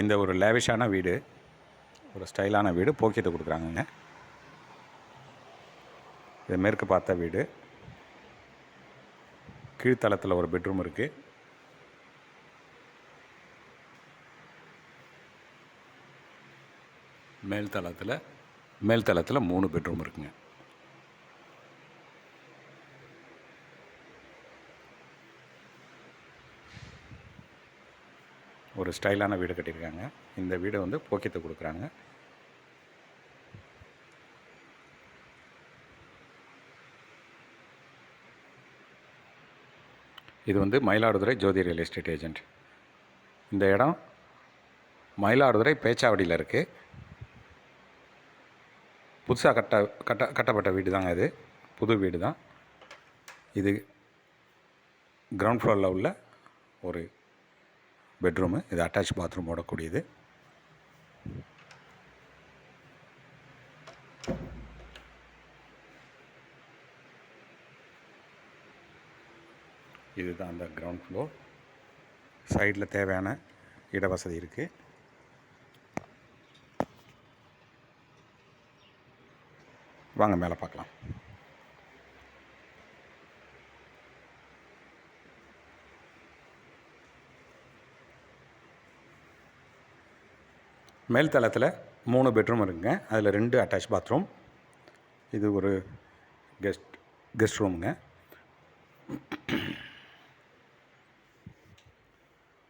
இந்த ஒரு லேவிஷான வீடு ஒரு ஸ்டைலான வீடு போக்கியத்தை கொடுக்குறாங்கங்க இது மேற்கு பார்த்த வீடு. கீழ்த்தளத்தில் ஒரு பெட்ரூம் இருக்குது மேல் தளத்தில் மூணு பெட்ரூம் இருக்குங்க. ஒரு ஸ்டைலான வீடு கட்டியிருக்காங்க. இந்த வீடை வந்து போக்கியத்தை கொடுக்குறாங்க. இது வந்து Mayiladuthurai Jothi real estate agent. இந்த இடம் மயிலாடுதுறை பேச்சாவடியில் இருக்குது புதுசாக கட்ட கட்ட கட்டப்பட்ட வீடு தாங்க இது. புது வீடு தான் இது கிரவுண்ட் ஃப்ளோரில் உள்ள ஒரு பெட்ரூமு இது அட்டாச் பாத்ரூம் ஓடக்கூடியது. இதுதான் அந்த கிரவுண்ட் ஃப்ளோர் சைடில் தேவையான இட வசதி இருக்குது வாங்க மேலே பார்க்கலாம். மேல் தளத்தில் மூணு பெட்ரூம் இருக்குங்க. அதில் ரெண்டு அட்டாச் பாத்ரூம் இது ஒரு கெஸ்ட் கெஸ்ட் ரூமுங்க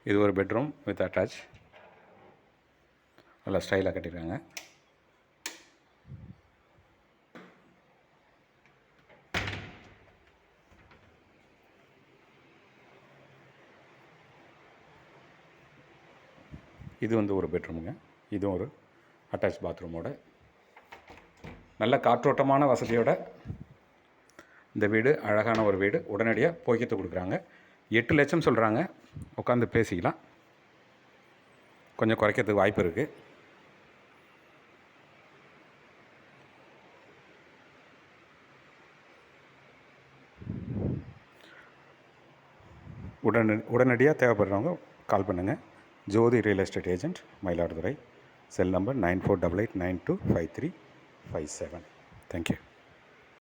இது ஒரு பெட்ரூம் வித் அட்டாச் நல்லா ஸ்டைலாக கட்டியிருக்காங்க இது வந்து ஒரு பெட்ரூமுங்க இதுவும் ஒரு அட்டாச் பாத்ரூமோட நல்ல காற்றோட்டமான வசதியோட இந்த வீடு அழகான ஒரு வீடு உடனடியாக போக்கியத்தை கொடுக்குறாங்க. எட்டு லட்சம் சொல்கிறாங்க உட்காந்து பேசிக்கலாம். கொஞ்சம் குறைக்கிறதுக்கு வாய்ப்பு இருக்குது உடனே உடனடியாக தேவைப்படுறவங்க கால் பண்ணுங்கள் Jothi real estate agent Mayiladuthurai. cell number 9488 thank you.